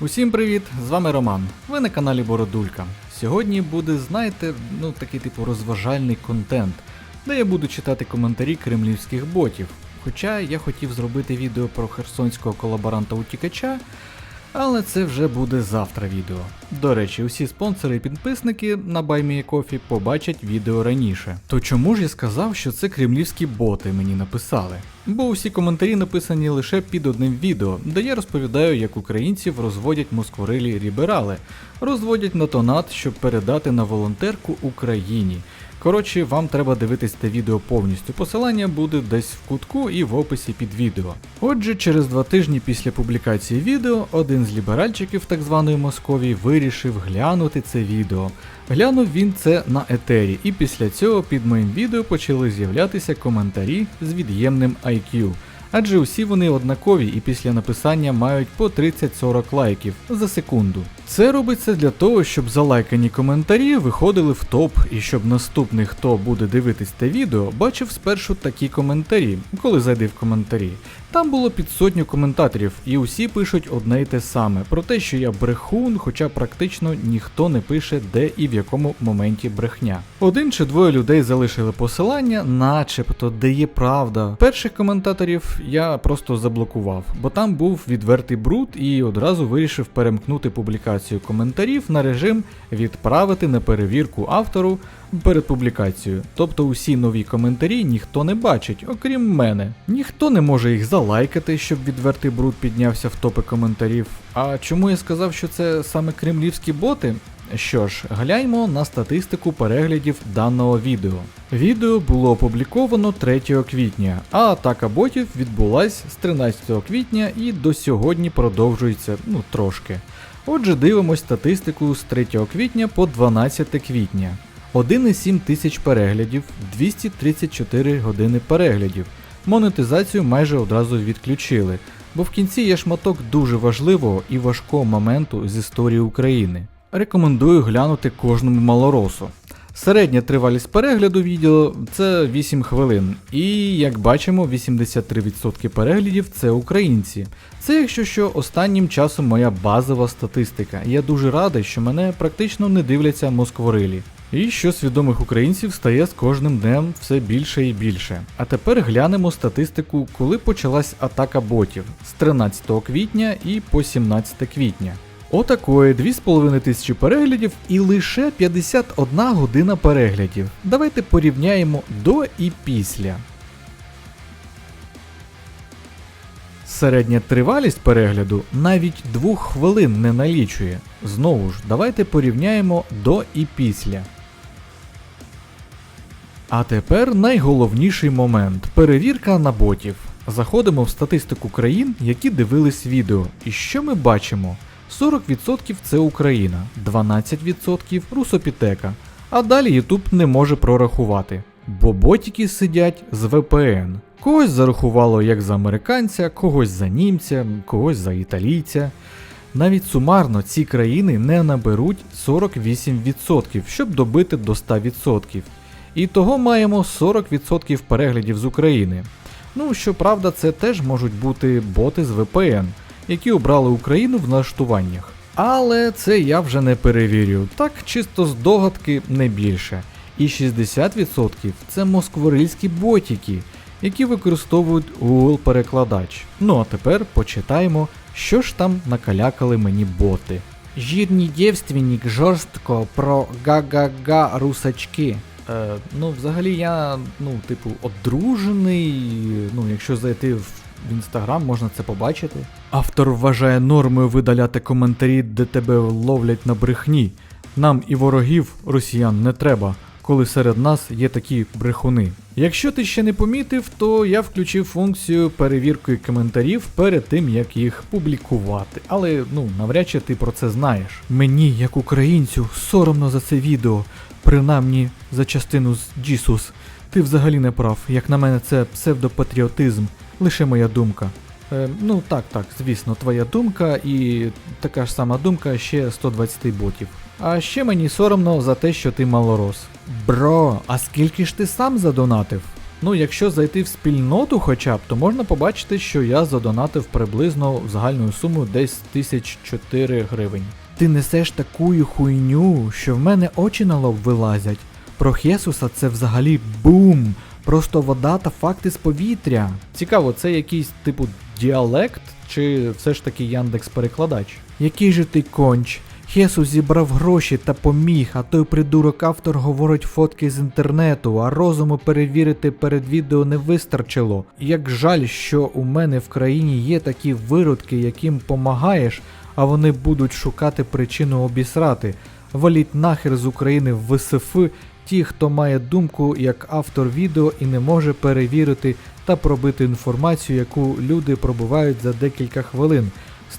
Усім привіт! З вами Роман. Ви на каналі Бородулька. Сьогодні буде, знаєте, ну такий типу розважальний контент, де я буду читати коментарі кремлівських ботів. Хоча я хотів зробити відео про херсонського колаборанта утікача, але це вже буде завтра відео. До речі, усі спонсори і підписники на BuyMeACoffee побачать відео раніше. То чому ж я сказав, що це кремлівські боти мені написали? Бо усі коментарі написані лише під одним відео, де я розповідаю, як українців розводять москворилі ліберали, розводять на тонат, щоб передати на волонтерку Україні. Коротше, вам треба дивитись це відео повністю. Посилання буде десь в кутку і в описі під відео. Отже, через два тижні після публікації відео один з ліберальчиків так званої Московії вирішив глянути це відео. Глянув він це на етері, і після цього під моїм відео почали з'являтися коментарі з від'ємним IQ. Адже усі вони однакові і після написання мають по 30-40 лайків за секунду. Це робиться для того, щоб залайкані коментарі виходили в топ, і щоб наступний, хто буде дивитись те відео, бачив спершу такі коментарі, коли зайде в коментарі. Там було під сотню коментаторів, і усі пишуть одне й те саме про те, що я брехун, хоча практично ніхто не пише, де і в якому моменті брехня. Один чи двоє людей залишили посилання, начебто, де є правда. Перших коментаторів я просто заблокував, бо там був відвертий бруд і одразу вирішив перемкнути публікацію коментарів на режим відправити на перевірку автору перед публікацією. Тобто усі нові коментарі ніхто не бачить, окрім мене. Ніхто не може їх залайкати, щоб відвертий бруд піднявся в топи коментарів. А чому я сказав, що це саме кремлівські боти? Що ж, гляньмо на статистику переглядів даного відео. Відео було опубліковано 3 квітня, а атака ботів відбулась з 13 квітня і до сьогодні продовжується ну трошки. Отже, дивимось статистику з 3 квітня по 12 квітня. 1,7 тисяч переглядів, 234 години переглядів. Монетизацію майже одразу відключили, бо в кінці є шматок дуже важливого і важкого моменту з історії України. Рекомендую глянути кожному малоросу. Середня тривалість перегляду відео це 8 хвилин, і як бачимо, 83% переглядів це українці. Це, якщо що, останнім часом моя базова статистика. Я дуже радий, що мене практично не дивляться москворилі. І що свідомих українців стає з кожним днем все більше і більше. А тепер глянемо статистику, коли почалась атака ботів з 13 квітня і по 17 квітня. Отакої 2,5 тисячі переглядів і лише 51 година переглядів. Давайте порівняємо до і після. Середня тривалість перегляду навіть 2 хвилин не налічує. Знову ж, давайте порівняємо до і після. А тепер найголовніший момент перевірка на ботів. Заходимо в статистику країн, які дивились відео. І що ми бачимо? 40% це Україна, 12% Русопітека. А далі YouTube не може прорахувати. Бо ботики сидять з VPN. Когось зарахувало як за американця, когось за німця, когось за італійця. Навіть сумарно ці країни не наберуть 48%, щоб добити до 100%. І того маємо 40% переглядів з України. Ну, щоправда, це теж можуть бути боти з VPN, які обрали Україну в налаштуваннях. Але це я вже не перевірю, так чисто з догадки не більше. І 60% це москворильські ботики, які використовують Google перекладач. Ну а тепер почитаємо, що ж там накалякали мені боти. Жирний дівственник жорстко про га-га-га русачки. Е, ну, взагалі я, ну, типу, одружений. Ну, якщо зайти в інстаграм, можна це побачити. Автор вважає нормою видаляти коментарі, де тебе ловлять на брехні. Нам і ворогів росіян не треба, коли серед нас є такі брехуни. Якщо ти ще не помітив, то я включив функцію перевірки коментарів перед тим, як їх публікувати. Але ну навряд чи ти про це знаєш. Мені, як українцю, соромно за це відео, принаймні за частину з Jesus. Ти взагалі не прав. Як на мене, це псевдопатріотизм, лише моя думка. Е, ну так, так, звісно, твоя думка і така ж сама думка ще 120 ботів. А ще мені соромно за те, що ти малорос. Бро, а скільки ж ти сам задонатив? Ну, якщо зайти в спільноту хоча б, то можна побачити, що я задонатив приблизно загальною сумою десь 1004 гривень. Ти несеш таку хуйню, що в мене очі на лоб вилазять. Про Хесуса це взагалі бум! Просто вода та факти з повітря. Цікаво, це якийсь типу діалект, чи все ж таки Яндекс перекладач? Який же ти конч? Хесус зібрав гроші та поміг, а той придурок автор говорить фотки з інтернету, а розуму перевірити перед відео не вистачило. Як жаль, що у мене в країні є такі виродки, яким помагаєш, а вони будуть шукати причину обісрати. Валіть нахер з України в ВСФ ті, хто має думку як автор відео і не може перевірити та пробити інформацію, яку люди пробувають за декілька хвилин.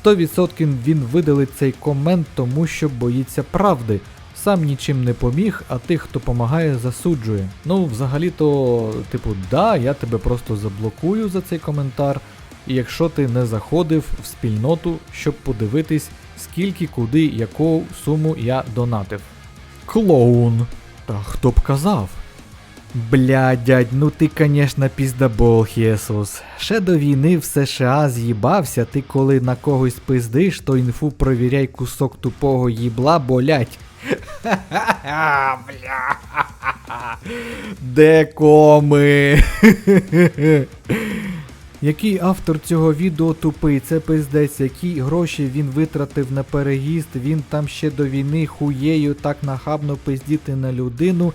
100% він видалить цей комент, тому що боїться правди. Сам нічим не поміг, а тих, хто помагає, засуджує. Ну, взагалі-то, типу, да, я тебе просто заблокую за цей коментар. І якщо ти не заходив в спільноту, щоб подивитись, скільки, куди, яку суму я донатив. Клоун. Та хто б казав? Бля, дядь, ну ти, конечно, піздабол, Хєсус. Ще до війни в США з'їбався, ти коли на когось пиздиш, то інфу провіряй кусок тупого їбла, болять. Ха-ха-ха, бля. Де коми? Який автор цього відео тупий, це пиздець, які гроші він витратив на переїзд, він там ще до війни хуєю так нахабно пиздіти на людину.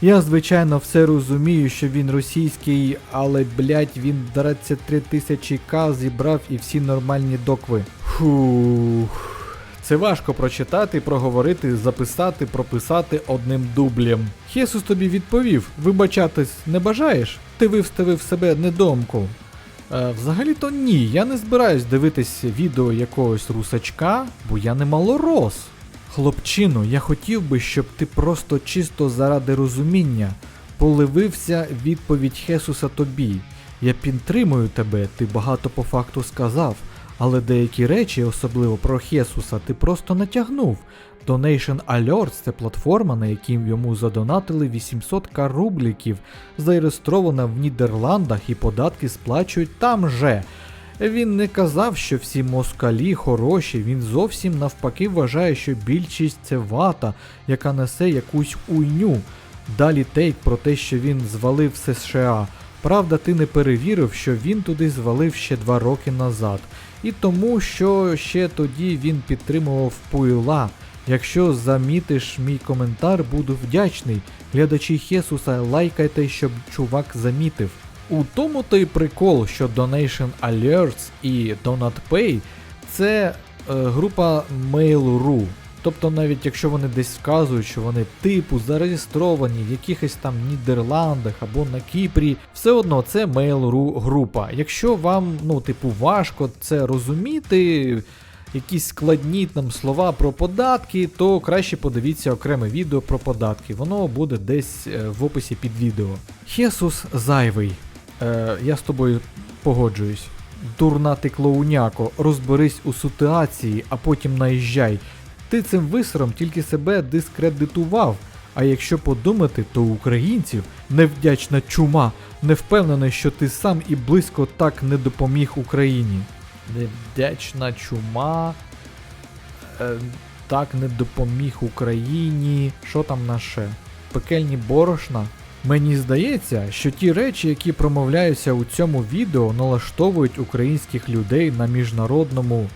Я, звичайно, все розумію, що він російський, але, блять, він 23 тисячі к зібрав і всі нормальні докви. Фух. Це важко прочитати, проговорити, записати, прописати одним дублем. Хесус тобі відповів: вибачатись не бажаєш? Ти виставив себе недомку. Е, Взагалі-то ні, я не збираюсь дивитись відео якогось русачка, бо я не малорос. Хлопчину, я хотів би, щоб ти просто чисто заради розуміння поливився відповідь Хесуса тобі. Я підтримую тебе, ти багато по факту сказав, але деякі речі, особливо про Хесуса, ти просто натягнув. Donation Alerts – це платформа, на якій йому задонатили 800к рубліків, зареєстрована в Нідерландах і податки сплачують там же. Він не казав, що всі москалі хороші, він зовсім навпаки вважає, що більшість це вата, яка несе якусь уйню. Далі тейк про те, що він звалив США. Правда, ти не перевірив, що він туди звалив ще два роки назад. І тому, що ще тоді він підтримував Пуйла. Якщо замітиш мій коментар, буду вдячний. Глядачі Хесуса, лайкайте, щоб чувак замітив. У тому то й прикол, що Donation Alerts і DonatPay це е, група Mail.ru. Тобто навіть якщо вони десь вказують, що вони типу зареєстровані в якихось там Нідерландах або на Кіпрі, все одно це Mail.ru група. Якщо вам, ну, типу, важко це розуміти, якісь складні там слова про податки, то краще подивіться окреме відео про податки. Воно буде десь е, в описі під відео. Хесус зайвий. Е, я з тобою погоджуюсь. Дурна ти клоуняко, розберись у ситуації, а потім наїжджай. Ти цим висором тільки себе дискредитував. А якщо подумати, то українців невдячна чума, не впевнений, що ти сам і близько так не допоміг Україні. Невдячна чума. Е, так не допоміг Україні. Що там на ще? Пекельні борошна. Мені здається, що ті речі, які промовляються у цьому відео, налаштовують українських людей на міжнародному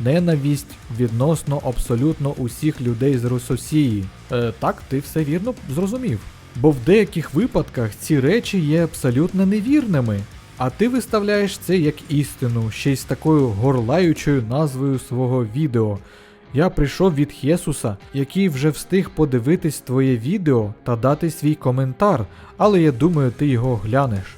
ненавість відносно абсолютно усіх людей з Рососії. Е, так, ти все вірно зрозумів. Бо в деяких випадках ці речі є абсолютно невірними. А ти виставляєш це як істину, ще й з такою горлаючою назвою свого відео. Я прийшов від Хесуса, який вже встиг подивитись твоє відео та дати свій коментар, але я думаю, ти його глянеш.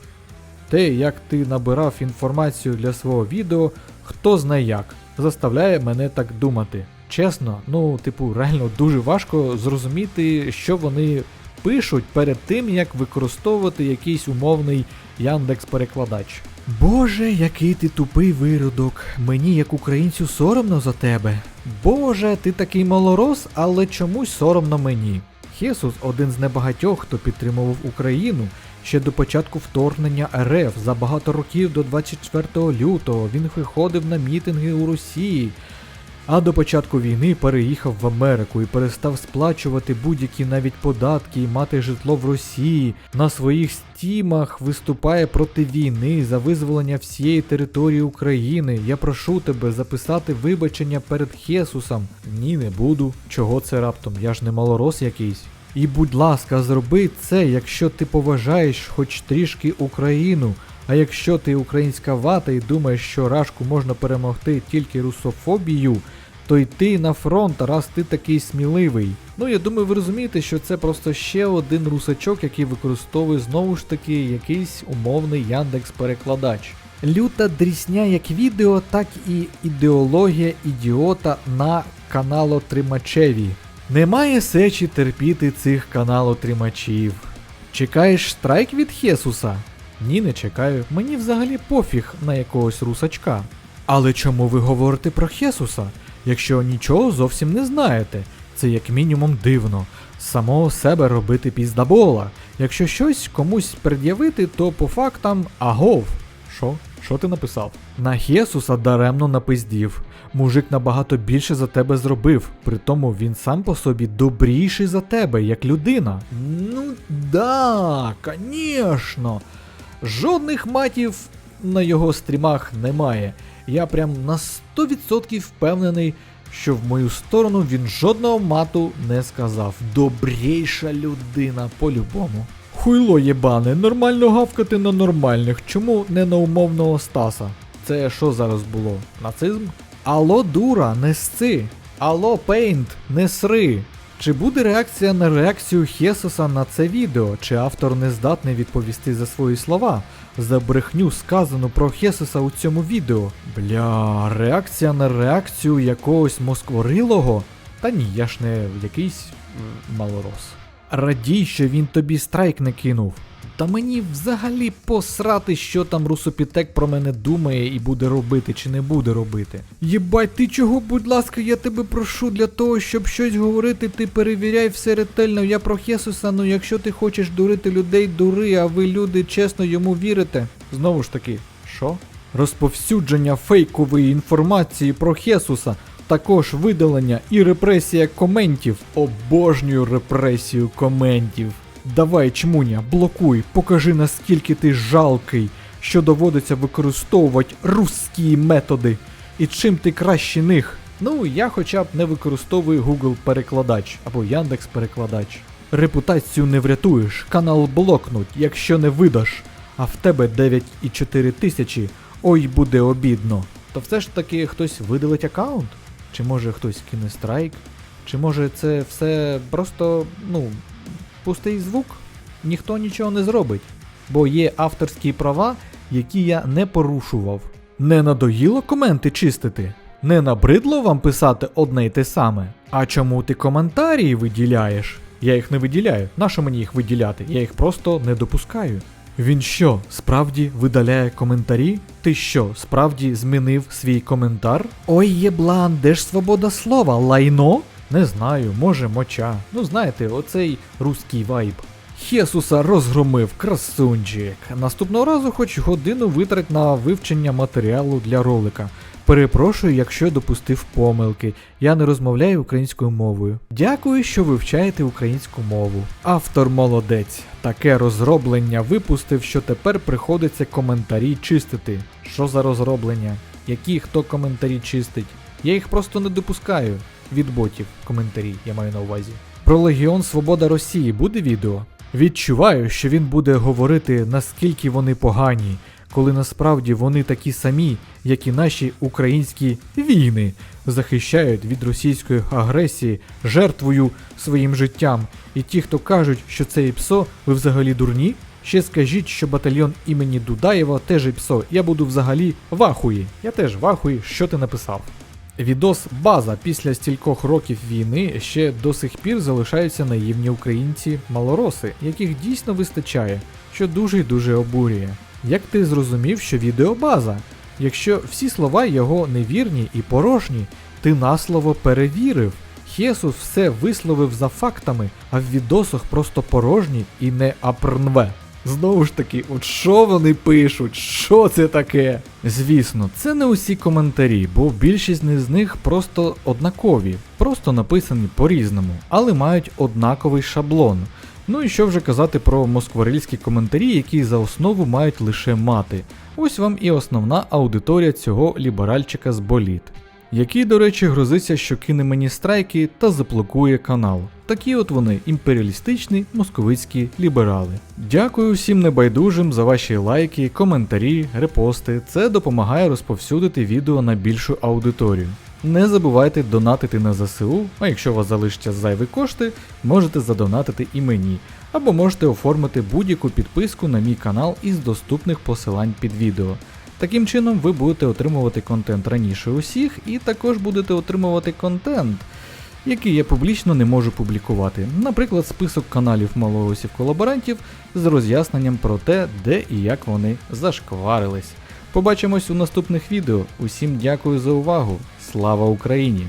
Те, як ти набирав інформацію для свого відео, хто знає як, заставляє мене так думати. Чесно, ну, типу, реально дуже важко зрозуміти, що вони пишуть перед тим, як використовувати якийсь умовний Яндекс-перекладач. Боже, який ти тупий виродок. Мені, як українцю, соромно за тебе. Боже, ти такий малорос, але чомусь соромно мені. Хесус один з небагатьох, хто підтримував Україну, Ще до початку вторгнення РФ за багато років до 24 лютого він виходив на мітинги у Росії, а до початку війни переїхав в Америку і перестав сплачувати будь-які навіть податки і мати житло в Росії. На своїх стімах виступає проти війни за визволення всієї території України. Я прошу тебе записати вибачення перед Хесусом. Ні, не буду. Чого це раптом? Я ж не малорос якийсь. І будь ласка, зроби це, якщо ти поважаєш хоч трішки Україну. А якщо ти українська вата і думаєш, що рашку можна перемогти тільки русофобію, то йти на фронт, раз ти такий сміливий. Ну я думаю, ви розумієте, що це просто ще один русачок, який використовує знову ж таки якийсь умовний Яндекс-перекладач. Люта дрісня як відео, так і ідеологія ідіота на каналотримачеві. Немає сечі терпіти цих каналотримачів. Чекаєш страйк від Хесуса? Ні, не чекаю. Мені взагалі пофіг на якогось русачка. Але чому ви говорите про Хесуса, якщо нічого зовсім не знаєте? Це як мінімум дивно. Самого себе робити піздабола. Якщо щось комусь пред'явити, то по фактам агов. Що? Що ти написав? На Хесуса даремно напиздів. Мужик набагато більше за тебе зробив, при тому він сам по собі добріший за тебе, як людина. Ну да, конечно. Жодних матів на його стрімах немає. Я прям на 100% впевнений, що в мою сторону він жодного мату не сказав. Добрейша людина по-любому. Хуйло єбане, нормально гавкати на нормальних, чому не на умовного Стаса? Це що зараз було? Нацизм? Алло, дура, не сци. Алло, Пейнт, не сри. Чи буде реакція на реакцію Хесоса на це відео? Чи автор не здатний відповісти за свої слова? За брехню сказану про Хесуса у цьому відео? Бля, реакція на реакцію якогось москворилого? Та ні, я ж не якийсь малорос. Радій, що він тобі страйк не кинув. Та мені взагалі посрати, що там Русопітек про мене думає і буде робити чи не буде робити. Єбать, ти чого, будь ласка, я тебе прошу для того, щоб щось говорити, ти перевіряй все ретельно. Я про Хесуса, ну якщо ти хочеш дурити людей, дури, а ви люди чесно йому вірите. Знову ж таки, що? Розповсюдження фейкової інформації про Хесуса. Також видалення і репресія коментів. Обожнюю репресію коментів. Давай, чмуня, блокуй, покажи наскільки ти жалкий, що доводиться використовувати русські методи. І чим ти краще них. Ну, я хоча б не використовую Google перекладач або Яндекс перекладач. Репутацію не врятуєш, канал блокнуть, якщо не видаш, а в тебе 9,4 тисячі, ой буде обідно. То все ж таки хтось видалить аккаунт? Чи може хтось кине страйк? Чи може це все просто, ну, пустий звук? Ніхто нічого не зробить. Бо є авторські права, які я не порушував. Не надоїло коменти чистити? Не набридло вам писати одне й те саме? А чому ти коментарі виділяєш? Я їх не виділяю. Нащо мені їх виділяти? Я їх просто не допускаю. Він що, справді видаляє коментарі? Ти що, справді змінив свій коментар? Ой, єблан, де ж свобода слова? Лайно? Не знаю, може моча. Ну знаєте, оцей руський вайб. Хесуса розгромив красунчик. Наступного разу хоч годину витрать на вивчення матеріалу для ролика. Перепрошую, якщо допустив помилки. Я не розмовляю українською мовою. Дякую, що вивчаєте українську мову. Автор молодець. Таке розроблення випустив, що тепер приходиться коментарі чистити. Що за розроблення? Які хто коментарі чистить? Я їх просто не допускаю. Від ботів коментарі, я маю на увазі. Про Легіон Свобода Росії буде відео? Відчуваю, що він буде говорити, наскільки вони погані, коли насправді вони такі самі, як і наші українські війни, захищають від російської агресії, жертвою своїм життям. І ті, хто кажуть, що це ІПСО, ви взагалі дурні? Ще скажіть, що батальйон імені Дудаєва теж ІПСО. Я буду взагалі в ахуї. Я теж в ахуї, що ти написав. Відос база після стількох років війни ще до сих пір залишаються наївні українці малороси, яких дійсно вистачає, що дуже й дуже обурює. Як ти зрозумів, що відео база? Якщо всі слова його невірні і порожні, ти наслово перевірив. Хесус все висловив за фактами, а в відосах просто порожні і не апрнве. Знову ж таки, от що вони пишуть? Що це таке? Звісно, це не усі коментарі, бо більшість з них просто однакові, просто написані по-різному, але мають однаковий шаблон. Ну і що вже казати про москворильські коментарі, які за основу мають лише мати. Ось вам і основна аудиторія цього ліберальчика з боліт. Який, до речі, грозиться, що кине мені страйки та заблокує канал. Такі от вони імперіалістичні московицькі ліберали. Дякую всім небайдужим за ваші лайки, коментарі, репости. Це допомагає розповсюдити відео на більшу аудиторію. Не забувайте донатити на ЗСУ, а якщо у вас залишаться зайві кошти, можете задонатити і мені, або можете оформити будь-яку підписку на мій канал із доступних посилань під відео. Таким чином ви будете отримувати контент раніше усіх, і також будете отримувати контент, який я публічно не можу публікувати. Наприклад, список каналів малоусів колаборантів з роз'ясненням про те, де і як вони зашкварились. Побачимось у наступних відео. Усім дякую за увагу. Слава Україні!